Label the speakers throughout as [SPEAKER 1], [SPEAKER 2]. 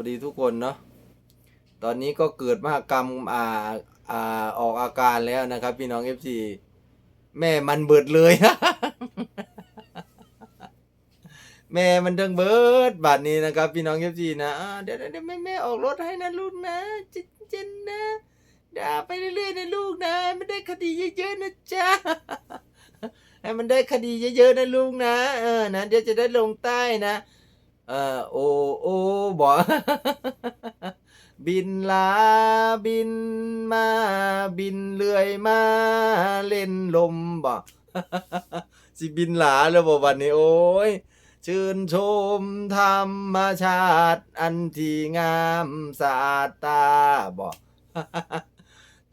[SPEAKER 1] วัสดีทุกคนเนาะตอนนี้ก็เกิดมหกรรมอ่าอ่าออกอาการแล้วนะครับ พี่น้องเอฟซีแม่มันเบิดเลย แม่มันทั้งเบิดบัดนี้นะครับ พี่น้องเอฟซีนะเดี๋ยวเดี๋ยวแม่แม่ออกรถให้นะลูกนะเจนเจนนะด่าไปเรื่อยๆนะลูกนะไม่ได้คดีเยอะๆนะจ๊ะให้มันได้คดีเยอะๆนะลูกนะเออนะเดี๋ยวจะได้ลงใต้นะ เออโอโอบอกบินลาบินมาบินเลื่อยมาเล่นลมบ่สิบินหลาแล้วบ่วันนี้โอ้ยชื่นชมธรรมชาติอันที่งามสาตาบ่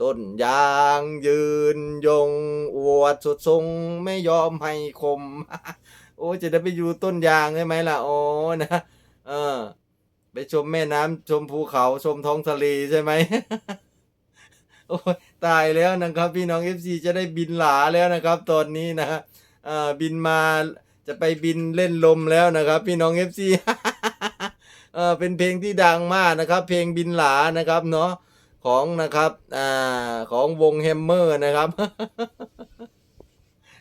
[SPEAKER 1] ต้นยางยืนยงอวดสุดทรงไม่ยอมให้คม โอ้จะได้ไปอยู่ต้นยางได้ไหมล่ะโอ้นะเออ ไปชมแม่น้ำชมภูเขาชมท้องทะเลใช่ไหมโอ้ตายแล้วนะครับ พี่น้องเอฟซีจะได้บินหลาแล้วนะครับ ตอนนี้นะเออบินมาจะไปบินเล่นลมแล้วนะครับ พี่น้องเอฟซีเออเป็นเพลงที่ดังมากนะครับ เพลงบินหลานะครับเนาะของนะครับอ่าของวงแฮมเมอร์นะครับ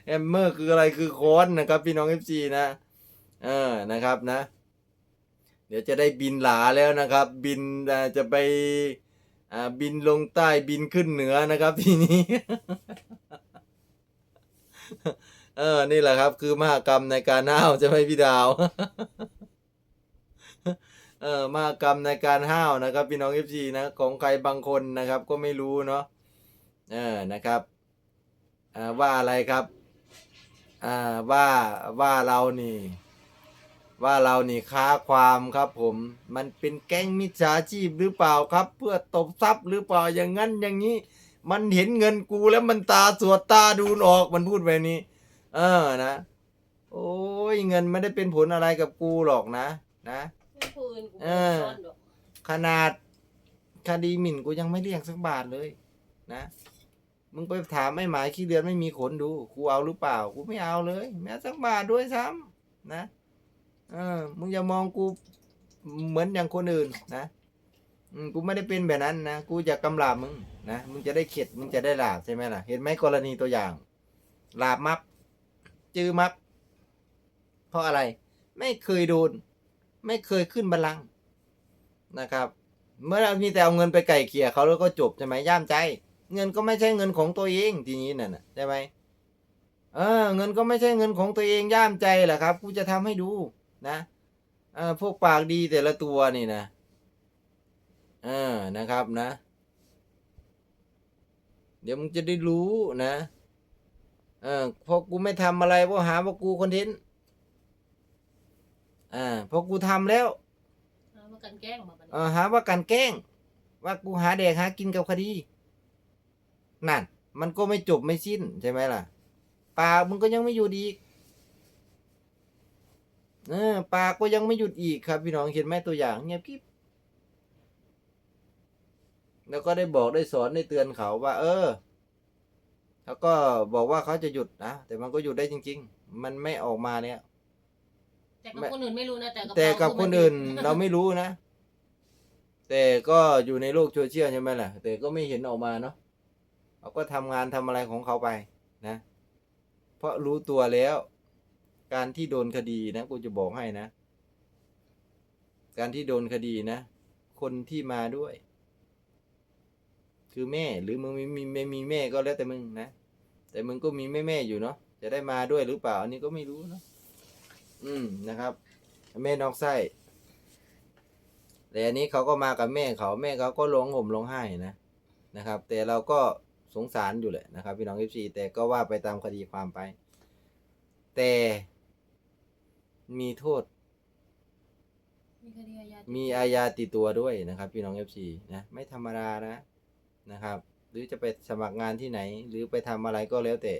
[SPEAKER 1] แฮมเมอร์คืออะไรคือค้อนนะครับ พี่น้องเอฟซีนะเออนะครับนะ เดี๋ยวจะได้บินหลาแล้วนะครับ บินจะไปบินลงใต้บินขึ้นเหนือนะครับทีนี้ เออ นี่แหละครับ คือมหากรรมในการห้าวจะไม่พี่ดาว เออมหากรรมในการห้าวนะครับ พี่น้องเอฟซีนะของใครบางคนนะครับ ก็ไม่รู้เนาะเออนะครับว่าอะไรครับ อ่าว่าว่าเรานี่ ว่าเรานี่ค้าความครับผม มันเป็นแก๊งมิจฉาชีพหรือเปล่าครับ เพื่อตบทรัพย์หรือเปล่าอย่างนั้นอย่างนี้ มันเห็นเงินกูแล้วมันตาสวดตาดูออกมันพูดแบบนี้ เออนะ โอ้ยเงินไม่ได้เป็นผลอะไรกับกูหรอกนะ นะ
[SPEAKER 2] ปืนกู
[SPEAKER 1] เออ
[SPEAKER 2] ซ่อนดอก
[SPEAKER 1] ขนาดคดีหมิ่นกูยังไม่เรียกสักบาทเลย นะ มึงไปถามไอ้หมายขี้เดือนไม่มีขนดูกูเอาหรือเปล่ากูไม่เอาเลย แม้สักบาทด้วยซ้ำนะเออ มึงอย่ามองกูเหมือนอย่างคนอื่นนะกูไม่ได้เป็นแบบนั้นนะกูจะกำลาบมึงนะมึงจะได้เข็ดมึงจะได้หลาบใช่ไหมล่ะ เห็นไหมกรณีตัวอย่างหลาบมับจื้อมับ เพราะอะไร ไม่เคยโดน ไม่เคยขึ้นบัลลังก์นะครับ เมื่อเรามีแต่เอาเงินไปไก่เกลี่ยเขาแล้วก็จบใช่ไหมย่ามใจ เงินก็ไม่ใช่เงินของตัวเองทีนี้น่ะนะใช่ไหมเออ เงินก็ไม่ใช่เงินของตัวเองย่ามใจแหละครับกูจะทำให้ดูนะเออพวกปากดีแต่ละตัวนี่นะเออนะครับนะ เดี๋ยวมึงจะได้รู้นะเออพอกูไม่ทำอะไรเพราะหาว่ากูคอนเทนต์อ่าพอกูทำแล้ว
[SPEAKER 2] เอามากันแกล้งมาบัด
[SPEAKER 1] เอ
[SPEAKER 2] นี้
[SPEAKER 1] อหาว่าการแกล้ง ว่ากูหาแดกหากินกับคดี นั่น มันก็ไม่จบไม่สิ้นใช่ไหมล่ะ ปากมึงก็ยังไม่หยุดอีกเออปากก็ยังไม่หยุดอีกครับ พี่น้องเห็นไหมตัวอย่างเงียบกริบแล้วก็ได้บอกได้สอนได้เตือนเขาว่า เออเขาก็บอกว่าเขาจะหยุดนะแต่มันก็หยุดได้จริง ๆ มันไม่ออกมาเนี่ย
[SPEAKER 2] แต่กับคนอื่นไม่รู้นะแต่กับ
[SPEAKER 1] แต่กับ
[SPEAKER 2] เรา
[SPEAKER 1] คนอื่นเราไม่รู้นะ แต่ก็อยู่ในโลกโซเชียลใช่ไหมล่ะ แต่ก็ไม่เห็นออกมาเนาะ เขาก็ทำงานทำอะไรของเขาไปนะ เพราะรู้ตัวแล้ว การที่โดนคดีนะกูจะบอกให้นะ การที่โดนคดีนะ คนที่มาด้วย คือแม่หรือมึงไม่มีไม่มีแม่ก็แล้วแต่มึงนะ แต่มึงก็มีแม่แม่อยู่เนาะจะได้มาด้วยหรือเปล่าอันนี้ก็ไม่รู้เนาะอืมนะครับ แม่นอกไส้แต่อันนี้เขาก็มากับแม่เขาแม่เขาก็ร้องห่มร้องไห้นะนะครับ แต่เราก็ สงสารอยู่แหละนะครับ พี่น้องเอฟซีแต่ก็ว่าไปตามคดีความไป แต่มีโทษ
[SPEAKER 2] มีคดีอาญา
[SPEAKER 1] มีอาญาติดตัวด้วยนะครับ พี่น้องเอฟซีนะไม่ธรรมดานะนะครับ หรือจะไปสมัครงานที่ไหน หรือไปทำอะไรก็แล้วแต่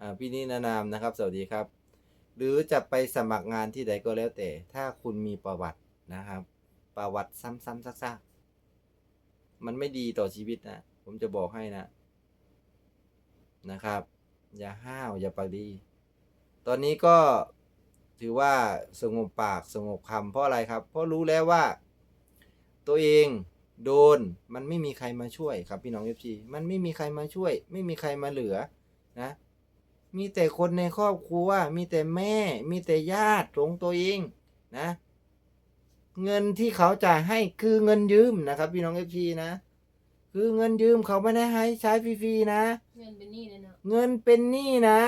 [SPEAKER 1] อ่าพี่นินานามนะครับ สวัสดีครับ หรือจะไปสมัครงานที่ใดก็แล้วแต่ ถ้าคุณมีประวัตินะครับ ประวัติซ้ำๆซากๆมันไม่ดีต่อชีวิตนะ ผมจะบอกให้นะ นะครับ อย่าห้าวอย่าปาดีตอนนี้ก็ถือว่าสงบปากสงบคำเพราะอะไรครับ เพราะรู้แล้วว่า ตัวเองโดนมันไม่มีใครมาช่วยครับพี่น้องเอฟซีมันไม่มีใครมาช่วย ไม่มีใครมาเหลือนะ มีแต่คนในครอบครัว มีแต่แม่ มีแต่ญาติของตัวเองนะ เงินที่เขาจ่ายให้คือเงินยืมนะครับ พี่น้องเอฟซีนะ คือเงินยืมเขาไม่ได้ให้ใช้ฟรีๆนะ
[SPEAKER 2] เงินเป็นหนี้เลยเนาะ
[SPEAKER 1] เงินเป็นหนี้นะ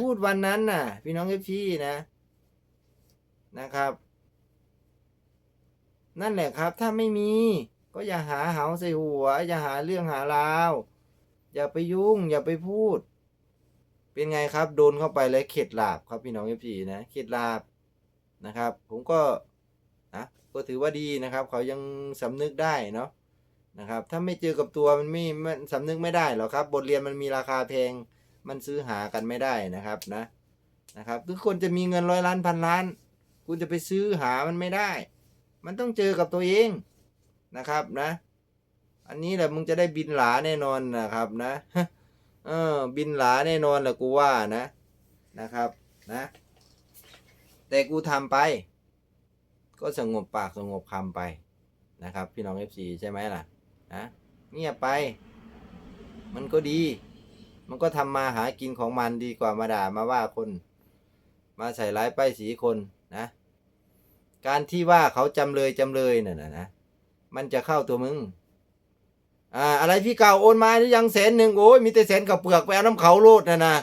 [SPEAKER 1] พูดวันนั้นน่ะ พี่น้องเอฟซีนะ นะครับ นั่นแหละครับ ถ้าไม่มี ก็อย่าหาเหาใส่หัว อย่าหาเรื่องหาราว อย่าไปยุ่ง อย่าไปพูด เป็นไงครับ โดนเข้าไปแล้วเข็ดหลาบครับพี่น้องเอฟซีนะเข็ดหลาบนะครับ ผมก็นะก็ถือว่าดีนะครับ เขายังสำนึกได้เนาะ นะครับ ถ้าไม่เจอกับตัวมันไม่มันสำนึกไม่ได้หรอกครับ บทเรียนมันมีราคาแพง มันซื้อหากันไม่ได้นะครับนะนะครับทุกคนจะมีเงินร้อยล้านพันล้าน คุณจะไปซื้อหามันไม่ได้ มันต้องเจอกับตัวเองนะครับนะ อันนี้แหละมึงจะได้บินหลาแน่นอนนะครับนะเออบินหลาแน่นอนแหละกูว่านะนะครับนะ แต่กูทำไป ก็สงบปากสงบคำไปนะครับ พี่น้องเอฟซีใช่ไหมล่ะ นะเงียบไป มันก็ดี มันก็ทำมาหากินของมันดีกว่ามาด่ามาว่าคน มาใส่ร้ายป้ายสีคนนะ การที่ว่าเขาจำเลยจำเลยน่ะนะนะมันจะเข้าตัวมึงอ่าอะไรพี่เก่าโอนมาหรือยังแสนหนึ่งโอ้ยมีแต่แสนกับเปลือกไปเอาน้ำเขาโลดนะนะ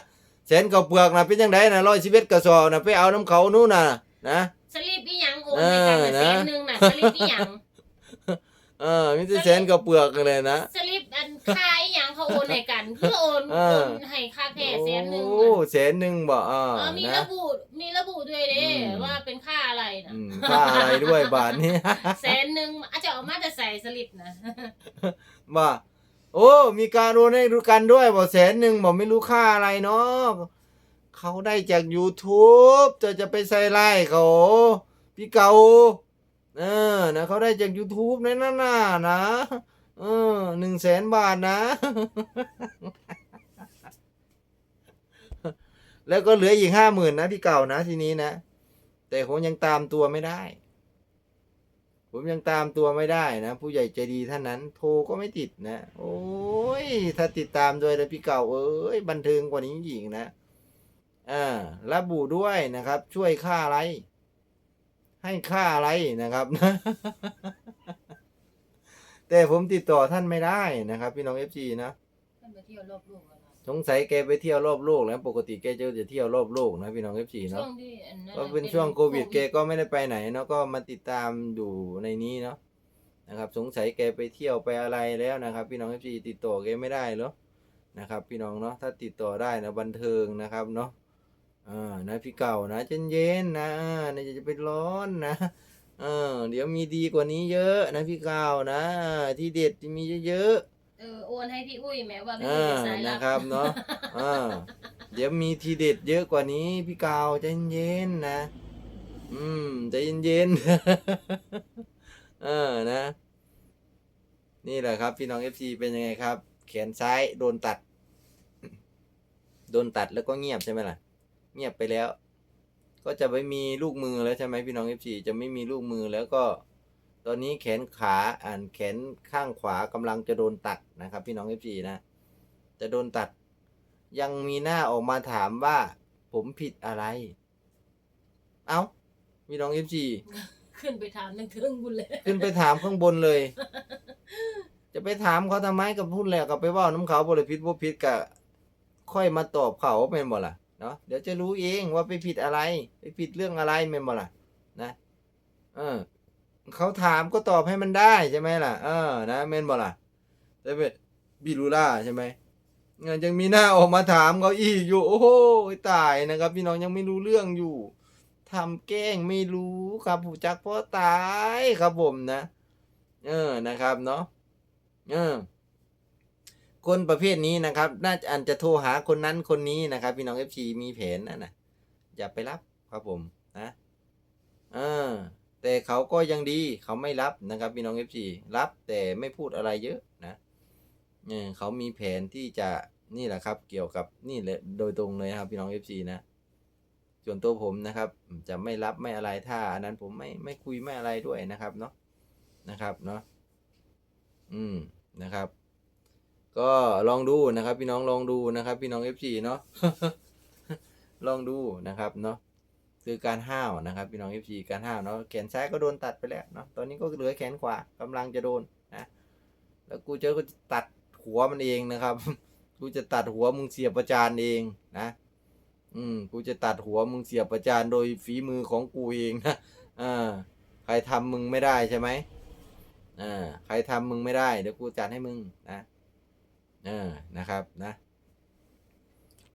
[SPEAKER 1] แสนกับเปลือกนะเป็นยังไงนะร้อยสิบเอ็ดกระสอบนะไปเอาน้ำเขานู่นน่ะนะ
[SPEAKER 2] สลิปอีหยังโอนให้กันน่ะ
[SPEAKER 1] เออนะ
[SPEAKER 2] แสนหนึ่งน่ะสลิปอีหยัง
[SPEAKER 1] เออมีแต่แสนกับเปลือกเลยนะ
[SPEAKER 2] สลิปอันค่าอีหยังเขาโอนให้กันเพื่อโอน
[SPEAKER 1] เอ
[SPEAKER 2] โอ
[SPEAKER 1] อ
[SPEAKER 2] นให้ค่าแค่แสนหนึ่ง
[SPEAKER 1] โอ้
[SPEAKER 2] น่ะ
[SPEAKER 1] แสนหนึ่งบ่อ่า
[SPEAKER 2] เออมี
[SPEAKER 1] นะ
[SPEAKER 2] ระบุมีระบุด้วยเด้
[SPEAKER 1] อืม
[SPEAKER 2] ว่าเป็นค่าอะไรนะ
[SPEAKER 1] อืมค่าอะไรด้วยบาทนี้
[SPEAKER 2] แสนหนึ่งอาจจะเอามาจะใส่สลิปนะ
[SPEAKER 1] ว่าโอ้ มีการโอนให้รู้กันด้วยบอกแสนหนึ่งบอกไม่รู้ค่าอะไรเนาะเขาได้จาก YouTube จะจะไปใส่ไล่เขา พี่เกา เออนะเขาได้จาก YouTube นั่นน่ะนะเออหนึ่งแสนบาทนะ แล้วก็เหลืออีกห้าหมื่นนะพี่เก่านะทีนี้นะ แต่ผมยังตามตัวไม่ได้ ผมยังตามตัวไม่ได้นะ ผู้ใหญ่ใจดีท่านนั้น โทรก็ไม่ติดนะ โอ้ย ถ้าติดตามโดยแล้วพี่เก่า เอ้ยบันเทิงกว่านี้อีกนะอ่าระบุด้วยนะครับ ช่วยค่าอะไร ให้ค่าอะไรนะครับ แต่ผมติดต่อท่านไม่ได้นะครับ พี่น้องเอฟซีนะ
[SPEAKER 2] ท่านไปเที่ยวรอบโลกแล้วนะ
[SPEAKER 1] สงสัยแกไปเที่ยวรอบโลกแล้วปกติแกจะจะเที่ยวรอบโลกนะพี่น้องเอฟซี
[SPEAKER 2] ช่
[SPEAKER 1] เนาะ
[SPEAKER 2] วงที่อันนั้น
[SPEAKER 1] ก็
[SPEAKER 2] น่ะ
[SPEAKER 1] เป็นช่วงโควิดแกก็ไม่ได้ไปไหนเนาะก็มาติดตามอยู่ในนี้เนาะนะครับ สงสัยแกไปเที่ยวไปอะไรแล้วนะครับ พี่น้องเอฟซีติดต่อแกไม่ได้เหรอนะครับ พี่น้องเนาะถ้าติดต่อได้นะบันเทิงนะครับเนาะ อ่านะพี่เก่านะเย็นเย็นๆนะอ่านะจะไปร้อนนะเออเดี๋ยวมีดีกว่านี้เยอะนะพี่เก่านะที่เด็ดมีเยอะๆ
[SPEAKER 2] เออโอนให้พี่อุ้ยแม้ว่าพี่
[SPEAKER 1] อ่า
[SPEAKER 2] อุ้ยเป็นสายลั
[SPEAKER 1] นะ
[SPEAKER 2] บ
[SPEAKER 1] ครับเนาะอ่าเดี๋ยวมีทีเด็ดเยอะกว่านี้พี่กาวใจเย็นๆนะ อืมใจเย็นๆ เออนะ นี่แหละครับ พี่น้องเอฟซีเป็นยังไงครับ แขนซ้ายโดนตัด โดนตัดแล้วก็เงียบใช่ไหมล่ะ เงียบไปแล้ว ก็จะไม่มีลูกมือแล้วใช่ไหมพี่น้องเอฟซีจะไม่มีลูกมือแล้วก็ ตอนนี้แขนขาอ่านแขนข้างขวากำลังจะโดนตัดนะครับ พี่น้องเอฟซีนะ จะโดนตัด ยังมีหน้าออกมาถามว่าผมผิดอะไร เอ้าพี่น้องเอฟซี
[SPEAKER 2] ขึ้นไปถามนึงถึงบุญเลย
[SPEAKER 1] ขึ้นไปถามข้างบนเลย จะไปถามเขาทำไมกับพูดแหละกับไปเว่าน้ำเขาบริพิษบ่ผิดกะค่อยมาตอบเขาเป็นบ่ล่ะ เนาะเดี๋ยวจะรู้เองว่าไปผิดอะไร ไปผิดเรื่องอะไรเป็นบ่ล่ะนะเออเขาถามก็ตอบให้มันได้ใช่ไหมล่ะ เออ นะเมนบ่ล่ะแต่เป็นบิลูล่าใช่ไหมงินยังมีหน้าออกมาถามเขาอีกอยู่ โอ้โหตายนะครับ พี่น้องยังไม่รู้เรื่องอยู่ทำแกล้งไม่รู้ครับผู้จักพ่อตายครับผมนะ เออนะครับเนาะเออ คนประเภทนี้นะครับ น่าจะอันจะโทรหาคนนั้นคนนี้นะครับ พี่น้องเอฟซีมีแผนนะนะอย่าไปรับครับผมนะเออแต่เขาก็ยังดีเขาไม่รับนะครับ พี่น้องเอฟซีรับแต่ไม่พูดอะไรเยอะนะเออเขามีแผนที่จะนี่แหละครับ เกี่ยวกับนี่เลยโดยตรงเลยครับพี่น้องเอฟซีนะส่วนตัวผมนะครับ จะไม่รับไม่อะไรถ้าอันนั้นผมไม่ไม่คุยไม่อะไรด้วยนะครับเนาะนะครับเนาะอืมนะครับ ก็ลองดูนะครับ พี่น้องลองดูนะครับ พี่น้อง FC เนาะลองดูนะครับเนาะคือการห้าวนะครับ พี่น้อง FC การห้าวเนาะแขนซ้ายก็โดนตัดไปแล้วเนาะตอนนี้ก็เหลือแขนขวากำลังจะโดนนะแล้วกูเจอก็จะตัดหัวมันเองนะครับ กูจะตัดหัวมึงเสียบประจานเองนะ อืมกูจะตัดหัวมึงเสียบประจานโดยฝีมือของกูเองนะอ่าใครทำมึงไม่ได้ใช่ไหมอ่าใครทำมึงไม่ได้เดี๋ยวกูจัดให้มึงนะ เออนะครับนะ